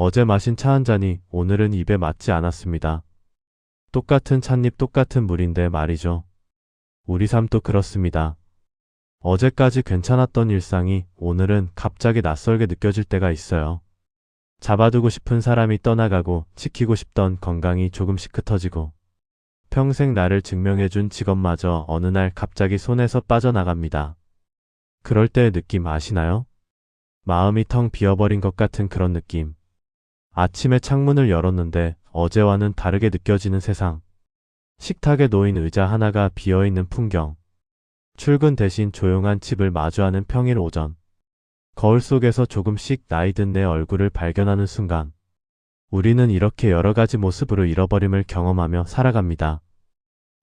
어제 마신 차 한 잔이 오늘은 입에 맞지 않았습니다. 똑같은 찻잎 똑같은 물인데 말이죠. 우리 삶도 그렇습니다. 어제까지 괜찮았던 일상이 오늘은 갑자기 낯설게 느껴질 때가 있어요. 잡아두고 싶은 사람이 떠나가고 지키고 싶던 건강이 조금씩 흩어지고 평생 나를 증명해준 직업마저 어느 날 갑자기 손에서 빠져나갑니다. 그럴 때의 느낌 아시나요? 마음이 텅 비어버린 것 같은 그런 느낌. 아침에 창문을 열었는데 어제와는 다르게 느껴지는 세상. 식탁에 놓인 의자 하나가 비어있는 풍경. 출근 대신 조용한 집을 마주하는 평일 오전. 거울 속에서 조금씩 나이 든 내 얼굴을 발견하는 순간. 우리는 이렇게 여러 가지 모습으로 잃어버림을 경험하며 살아갑니다.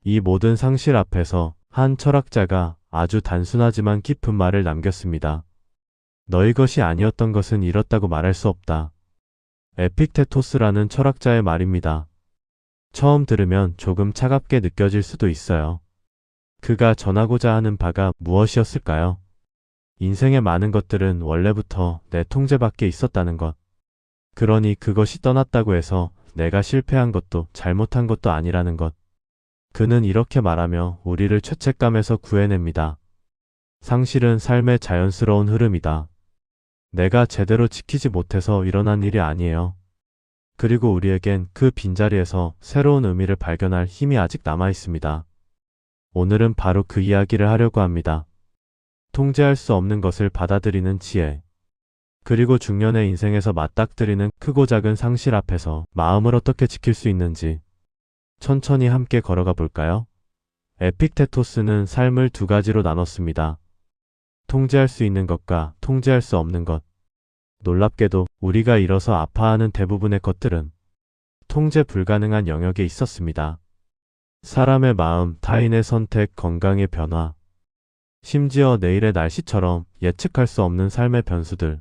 이 모든 상실 앞에서 한 철학자가 아주 단순하지만 깊은 말을 남겼습니다. 너희 것이 아니었던 것은 잃었다고 말할 수 없다. 에픽테토스라는 철학자의 말입니다. 처음 들으면 조금 차갑게 느껴질 수도 있어요. 그가 전하고자 하는 바가 무엇이었을까요? 인생의 많은 것들은 원래부터 내 통제 밖에 있었다는 것. 그러니 그것이 떠났다고 해서 내가 실패한 것도 잘못한 것도 아니라는 것. 그는 이렇게 말하며 우리를 죄책감에서 구해냅니다. 상실은 삶의 자연스러운 흐름이다. 내가 제대로 지키지 못해서 일어난 일이 아니에요. 그리고 우리에겐 그 빈자리에서 새로운 의미를 발견할 힘이 아직 남아 있습니다. 오늘은 바로 그 이야기를 하려고 합니다. 통제할 수 없는 것을 받아들이는 지혜. 그리고 중년의 인생에서 맞닥뜨리는 크고 작은 상실 앞에서 마음을 어떻게 지킬 수 있는지 천천히 함께 걸어가 볼까요? 에픽테토스는 삶을 두 가지로 나눴습니다. 통제할 수 있는 것과 통제할 수 없는 것. 놀랍게도 우리가 잃어서 아파하는 대부분의 것들은 통제 불가능한 영역에 있었습니다. 사람의 마음, 타인의 선택, 건강의 변화, 심지어 내일의 날씨처럼 예측할 수 없는 삶의 변수들.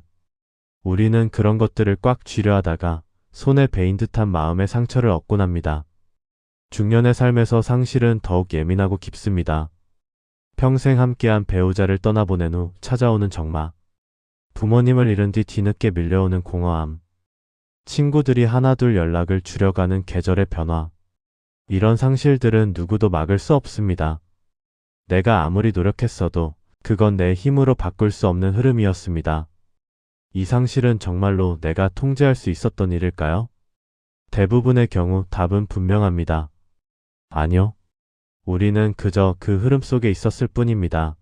우리는 그런 것들을 꽉 쥐려 하다가 손에 베인 듯한 마음의 상처를 얻곤 합니다. 중년의 삶에서 상실은 더욱 예민하고 깊습니다. 평생 함께한 배우자를 떠나보낸 후 찾아오는 적막. 부모님을 잃은 뒤 뒤늦게 밀려오는 공허함. 친구들이 하나둘 연락을 줄여가는 계절의 변화. 이런 상실들은 누구도 막을 수 없습니다. 내가 아무리 노력했어도 그건 내 힘으로 바꿀 수 없는 흐름이었습니다. 이 상실은 정말로 내가 통제할 수 있었던 일일까요? 대부분의 경우 답은 분명합니다. 아니요. 우리는 그저 그 흐름 속에 있었을 뿐입니다.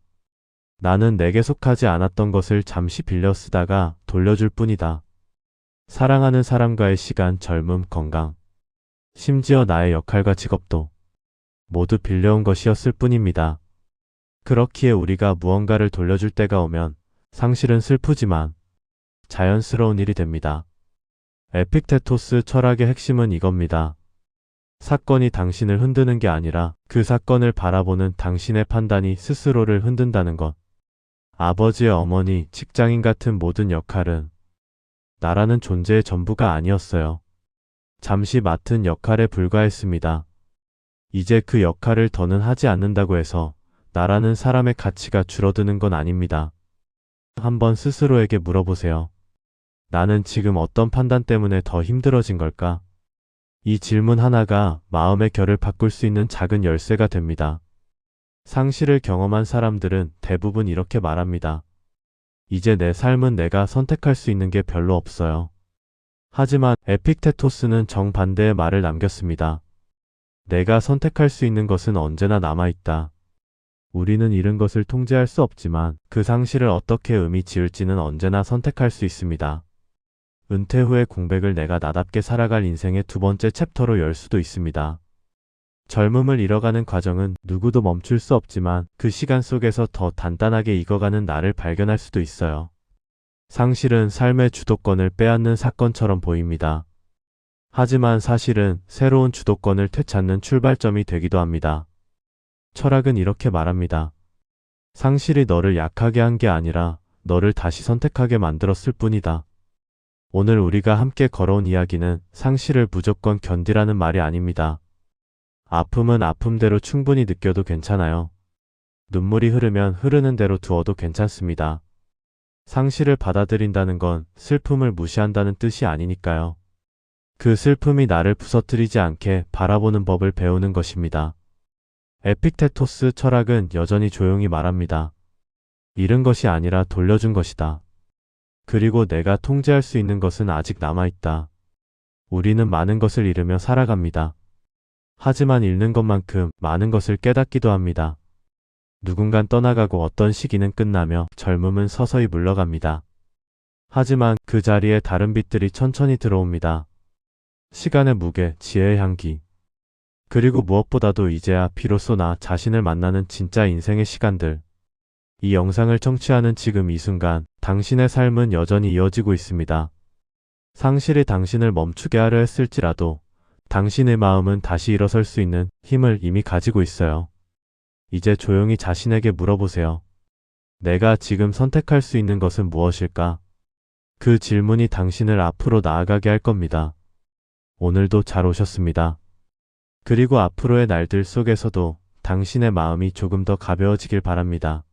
나는 내게 속하지 않았던 것을 잠시 빌려 쓰다가 돌려줄 뿐이다. 사랑하는 사람과의 시간, 젊음, 건강. 심지어 나의 역할과 직업도 모두 빌려온 것이었을 뿐입니다. 그렇기에 우리가 무언가를 돌려줄 때가 오면 상실은 슬프지만 자연스러운 일이 됩니다. 에픽테토스 철학의 핵심은 이겁니다. 사건이 당신을 흔드는 게 아니라 그 사건을 바라보는 당신의 판단이 스스로를 흔든다는 것. 아버지의 어머니, 직장인 같은 모든 역할은 나라는 존재의 전부가 아니었어요. 잠시 맡은 역할에 불과했습니다. 이제 그 역할을 더는 하지 않는다고 해서 나라는 사람의 가치가 줄어드는 건 아닙니다. 한번 스스로에게 물어보세요. 나는 지금 어떤 판단 때문에 더 힘들어진 걸까? 이 질문 하나가 마음의 결을 바꿀 수 있는 작은 열쇠가 됩니다. 상실을 경험한 사람들은 대부분 이렇게 말합니다. 이제 내 삶은 내가 선택할 수 있는 게 별로 없어요. 하지만 에픽테토스는 정반대의 말을 남겼습니다. 내가 선택할 수 있는 것은 언제나 남아있다. 우리는 잃은 것을 통제할 수 없지만 그 상실을 어떻게 의미 지을지는 언제나 선택할 수 있습니다. 은퇴 후의 공백을 내가 나답게 살아갈 인생의 두 번째 챕터로 열 수도 있습니다. 젊음을 잃어가는 과정은 누구도 멈출 수 없지만 그 시간 속에서 더 단단하게 익어가는 나를 발견할 수도 있어요. 상실은 삶의 주도권을 빼앗는 사건처럼 보입니다. 하지만 사실은 새로운 주도권을 되찾는 출발점이 되기도 합니다. 철학은 이렇게 말합니다. 상실이 너를 약하게 한 게 아니라 너를 다시 선택하게 만들었을 뿐이다. 오늘 우리가 함께 걸어온 이야기는 상실을 무조건 견디라는 말이 아닙니다. 아픔은 아픔대로 충분히 느껴도 괜찮아요. 눈물이 흐르면 흐르는 대로 두어도 괜찮습니다. 상실을 받아들인다는 건 슬픔을 무시한다는 뜻이 아니니까요. 그 슬픔이 나를 부서뜨리지 않게 바라보는 법을 배우는 것입니다. 에픽테토스 철학은 여전히 조용히 말합니다. 잃은 것이 아니라 돌려준 것이다. 그리고 내가 통제할 수 있는 것은 아직 남아있다. 우리는 많은 것을 잃으며 살아갑니다. 하지만 잃는 것만큼 많은 것을 깨닫기도 합니다. 누군간 떠나가고 어떤 시기는 끝나며 젊음은 서서히 물러갑니다. 하지만 그 자리에 다른 빛들이 천천히 들어옵니다. 시간의 무게, 지혜의 향기. 그리고 무엇보다도 이제야 비로소 나 자신을 만나는 진짜 인생의 시간들. 이 영상을 청취하는 지금 이 순간 당신의 삶은 여전히 이어지고 있습니다. 상실이 당신을 멈추게 하려 했을지라도 당신의 마음은 다시 일어설 수 있는 힘을 이미 가지고 있어요. 이제 조용히 자신에게 물어보세요. 내가 지금 선택할 수 있는 것은 무엇일까? 그 질문이 당신을 앞으로 나아가게 할 겁니다. 오늘도 잘 오셨습니다. 그리고 앞으로의 날들 속에서도 당신의 마음이 조금 더 가벼워지길 바랍니다.